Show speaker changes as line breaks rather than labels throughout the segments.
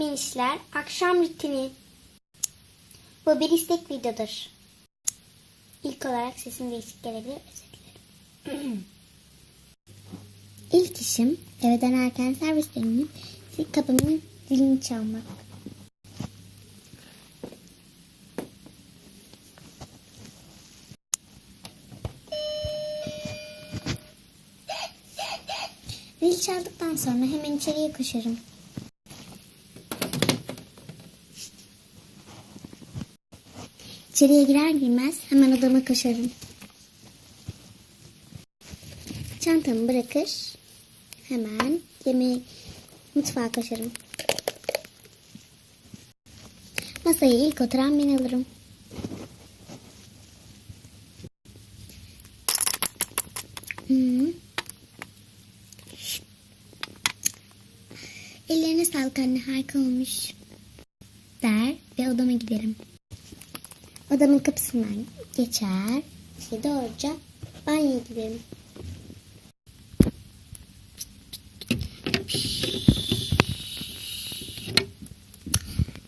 minişler akşam rutini. Bu bir istek videodur. İlk olarak sesim değişik gelebilir. Özür. İlk işim eve dönerken servislerinin kapımın zilini çalmak. Zil çaldıktan sonra hemen içeriye koşarım. İçeriye girer girmez hemen odama koşarım. Çantamı bırakır. Hemen yemeği mutfağa koşarım. Masaya ilk oturan ben alırım. Hmm. Ellerine sağlık anne harika olmuş. Der ve odama giderim. Odamın kapısından geçer ve doğruca banyoya giderim.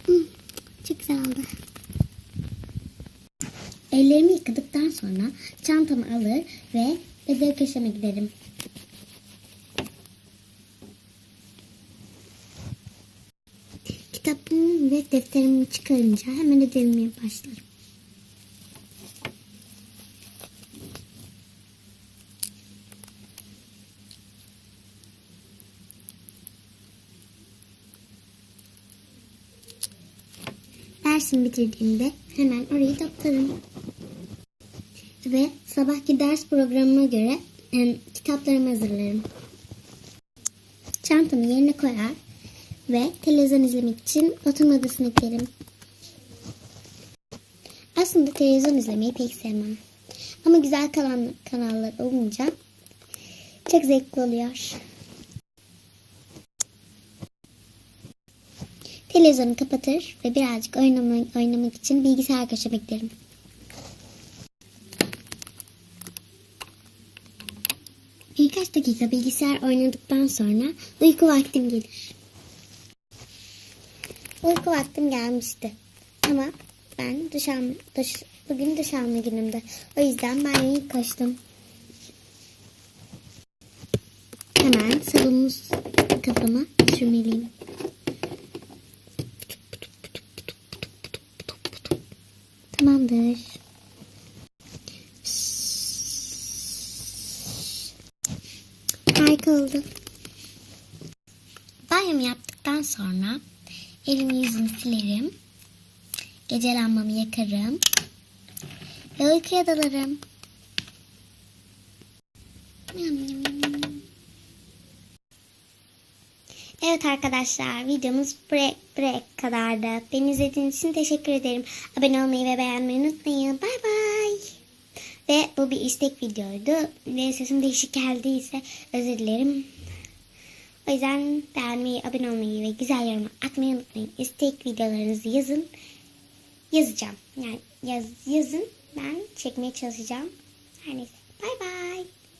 Hmm, Çok güzel oldu. Ellerimi yıkadıktan sonra çantamı alır ve ödev köşeme giderim. Kitabımı ve defterimi çıkarınca hemen ödevime başlarım. Dersim bitirdiğimde hemen orayı toplarım. Ve sabahki ders programıma göre em, kitaplarımı hazırlarım. Çantamı yerine koyar ve televizyon izlemek için oturma odasına giderim. Aslında televizyon izlemeyi pek sevmem. Ama güzel kalan, kanallar olunca çok zevkli oluyor. Televizyonu kapatır ve birazcık oynamak, oynamak için bilgisayar köşeme giderim. Birkaç dakika bilgisayar oynadıktan sonra uyku vaktim gelir. Uyku vaktim gelmişti. Ama ben duş al, duş, bugün duş alma günümde. O yüzden banyoya koştum. Hemen salonun kapıma sürmeliyim. Tamamdır. Harika oldu. Banyomu yaptıktan sonra elimi yüzümü silerim. Gece lambamı yakarım. Ve uykuya dalarım. Yam, yam, yam. Evet arkadaşlar videomuz buraya, buraya kadardı. Beni izlediğiniz için teşekkür ederim. Abone olmayı ve beğenmeyi unutmayın. Bay bay. Ve bu bir istek videoydu. Ve sesim değişik geldiyse özür dilerim. O yüzden beğenmeyi, abone olmayı ve güzel yorum atmayı unutmayın. İstek videolarınızı yazın. Yazacağım. Yani yaz, yazın. Ben çekmeye çalışacağım. Her neyse. Bay bay.